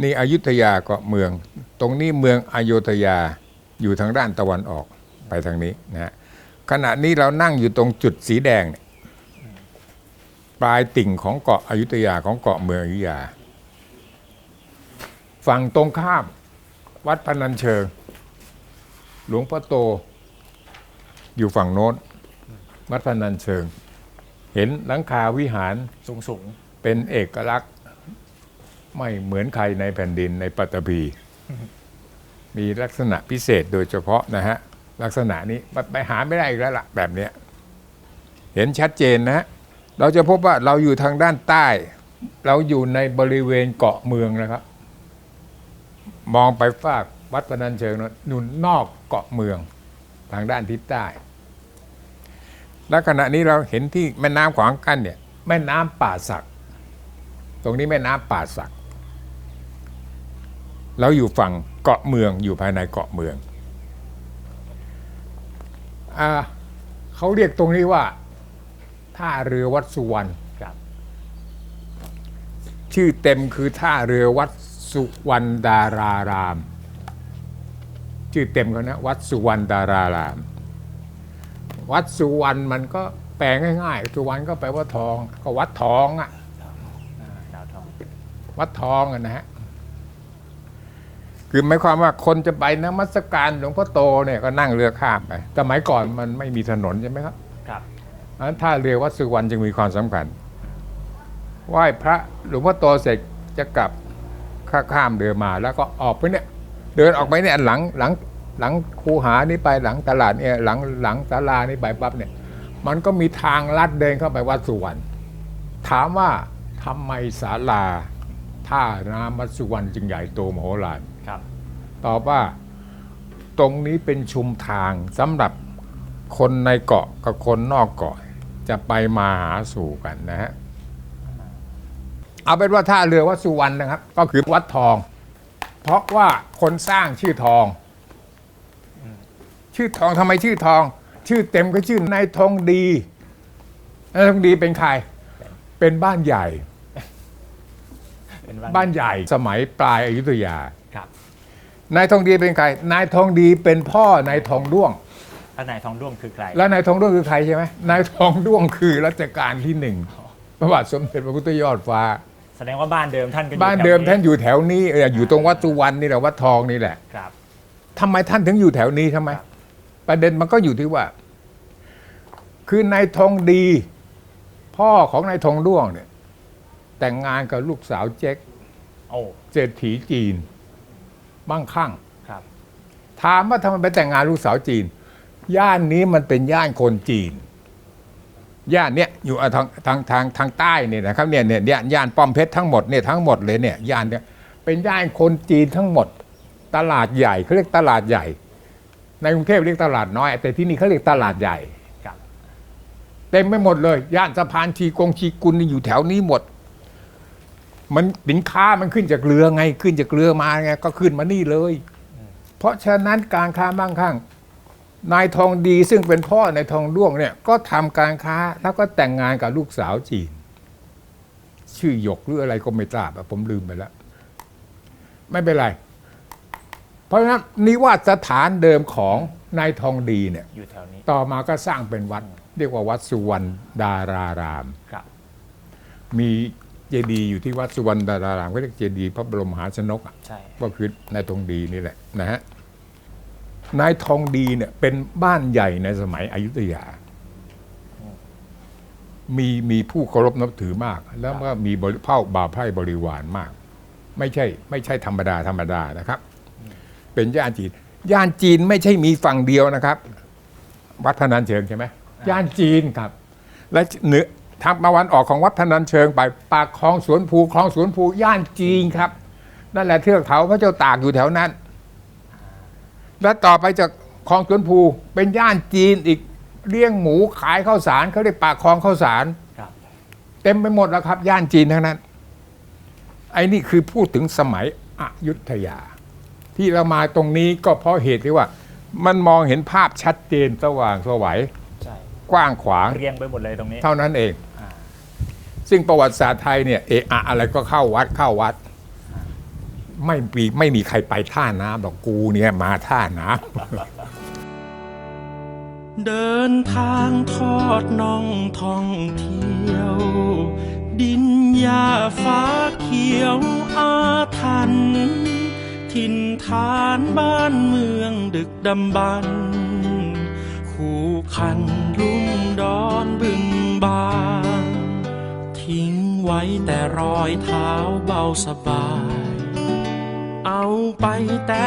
นี่อยุธยาเกาะเมือง ตรงนี้เมืองอโยธยาอยู่ทางด้านตะวันออกไปทางนี้นะฮะขณะนี้เรานั่งอยู่ตรงจุดสีแดงเนี่ยปลายติ่งของเกาะอยุธยาของเกาะเมืองอยุธยา ฝั่งตรงข้าม วัดพนัญเชิง หลวงพ่อโต อยู่ฝั่งโน้น วัดพนัญเชิง เห็นหลังคาวิหารสูงสูงเป็นเอกลักษณ์ ไม่เหมือนใครในแผ่นดินในปัตตภีมีลักษณะพิเศษโดยเฉพาะนะฮะ ลักษณะนี้ไปหาไม่ได้อีกแล้วล่ะแบบเนี้ยเห็นชัดเจนนะฮะเราจะพบว่าเราอยู่ทางด้านใต้ เราอยู่ในบริเวณเกาะเมืองนะครับ มองไปฝากวัดพนัญเชิงนะนู่นนอกเกาะเมือง ทางด้านทิศใต้ และขณะนี้เราเห็นที่แม่น้ำขวางกั้นเนี่ยแม่น้ำป่าสัก ตรงนี้แม่น้ำป่าสัก เราอยู่ฝั่งเกาะเมืองอยู่ภายในเกาะเมืองอ่าเขาเรียกตรงนี้ว่าท่าเรือวัดสุวรรณๆครับชื่อเต็มคือท่าเรือวัดสุวรรณดาราราม ชื่อเต็มเขานะวัดสุวรรณดาราราม วัดสุวรรณมันก็แปลง่ายๆสุวรรณก็แปลว่าทอง ก็วัดทองอะอ่าดาวทองวัดทองอะนะฮะ คือหมายความว่าคนจะไปนมัสการหลวงพ่อโตเนี่ยก็นั่งเรือข้ามไปสมัยก่อนมันไม่มีถนนใช่ไหมครับครับเพราะฉะนั้นท่าเรือวัดสุวรรณจึงมีความสำคัญไหว้พระหลวงพ่อโตเสร็จจะกลับข้าข้ามเรือมาแล้วก็ออกไปเนี่ยเดินออกไปเนี่ยหลังหลังหลังคูหานี่ไปหลังตลาดเนี่ยหลังหลังศาลานี่ไปปั๊บเนี่ย มันก็มีทางลัดเดินเข้าไปวัดสุวรรณถามว่าทำไมศาลาท่าน้ำวัดสุวรรณจึงใหญ่โตมโหฬารครับ ตอบว่าตรงนี้เป็นชุมทางสำหรับคนในเกาะกับคนนอกเกาะ จะไปมาหาสู่กันนะฮะเอาเป็นว่าท่าเรือวัดสุวรรณนะครับ ก็คือวัดทอง เพราะว่าคนสร้างชื่อทอง ชื่อทองทำไมชื่อทอง ชื่อเต็มก็ชื่อนายทองดีนายทองดีเป็นใคร เป็นบ้านใหญ่เป็นบ้านใหญ่สมัยปลายอายุทยา ครับนายทองดีเป็นใครนายทองดีเป็นพ่อนายทองด้วงพระนายทองด้วงคือใครแล้วนายทองด้วงคือใครใช่ไหมนายทองด้วงคือรัชกาลที่หนึ่งพระบาทสมเด็จพระพุทธยอดฟ้า แสดงว่าบ้านเดิมท่านก็อยู่บ้านแถวเดิมท่านอยู่แถวนี้เอออยู่ตรงวัดสุวรรณนี่แหละวัดทองนี่แหละครับทำไมท่านถึงอยู่แถวนี้ทำไมครับประเด็นมันก็อยู่ที่ว่า คือนายทองดี พ่อของนายทองด้วงเนี่ย แต่งงานกับลูกสาวเจ๊กโอ้เศรษฐีจีน บ้างข้างครับ ถามว่าทำไมไปแต่งงานลูกสาวจีน ย่านนี้มันเป็นย่านคนจีน ย่านเนี้ยอยู่อะทางทางทางทางใต้เนี่ยนะครับเนี่ยเนี่ยย่านย่านป้อมเพชรทั้งหมดเนี่ยทั้งหมดเลยเนี่ยย่านเนี่ยเป็นย่านคนจีนทั้งหมด ตลาดใหญ่เขาเรียกตลาดใหญ่ ในกรุงเทพเรียกตลาดน้อย แต่ที่นี่เขาเรียกตลาดใหญ่ครับเต็มไปหมดเลย ย่านสะพานชีกงชีกุลนี่อยู่แถวนี้หมด มันสินค้ามันขึ้นจากเรือไงขึ้นจากเรือมาไงก็ขึ้นมานี่เลย เพราะฉะนั้นการค้ามั่งคั่งนายทองดีซึ่งเป็นพ่อนายทองด้วงเนี่ยก็ทำการค้าแล้วก็แต่งงานกับลูกสาวจีน ชื่อหยกหรืออะไรก็ไม่ทราบอะผมลืมไปแล้ว ไม่เป็นไร เพราะฉะนั้นนิวาสถานเดิมของนายทองดีเนี่ยอยู่แถวนี้ต่อมาก็สร้างเป็นวัด เรียกว่าวัดสุวรรณดารารามครับมี เจดีย์อยู่ที่วัดสุวรรณดารารามก็เรียกเจดีย์พระบรมมหาชนกอะใช่ ก็คือนายทองดีนี่แหละนะฮะนายทองดีเนี่ยเป็นบ้านใหญ่ในสมัยอยุธยา มีมีผู้เคารพนับถือมาก แล้วก็มีบริเผ่าบ่าวไพร่บริวารมาก ไม่ใช่ ไม่ใช่ธรรมดาธรรมดานะครับ เป็นย่านจีน ย่านจีนไม่ใช่มีฝั่งเดียวนะครับ วัดพนัญเชิงใช่ไหมย่านจีนครับ และเหนือ ทางตะวันออกของวัดพนัญเชิงไปปากคลองสวนภูคลองสวนภูย่านจีนครับ นั่นแหละเทือกเขาพระเจ้าตากอยู่แถวนั้น และต่อไปจากคลองสวนภูเป็นย่านจีนอีกเลี้ยงหมูขายข้าวสารเขาเรียกปากคลองข้าวสารครับเต็มไปหมดแล้วครับ ย่านจีนทั้งนั้น ไอ้นี่คือพูดถึงสมัยอยุธยา ที่เรามาตรงนี้ก็เพราะเหตุที่ว่า มันมองเห็นภาพชัดเจนสว่างสวัยใช่กว้างขวางเรียงไปหมดเลยตรงนี้ เท่านั้นเองอ่า ซึ่งประวัติศาสตร์ไทยเนี่ยเอะอะอะไรก็เข้าวัดเข้าวัด ไม่มีไม่มีใครไปท่าน้ำหรอกกูเนี่ยมาท่าน้ำเดินทางทอดน่องท่องเที่ยว ดินหญ้าฟ้าเขียวอาทันถิ่นฐานบ้านเมืองดึกดำบรรคู่คันลุ่มดอนบึงบาน แต่รอยเท้าเบาสบาย เอาไปแต่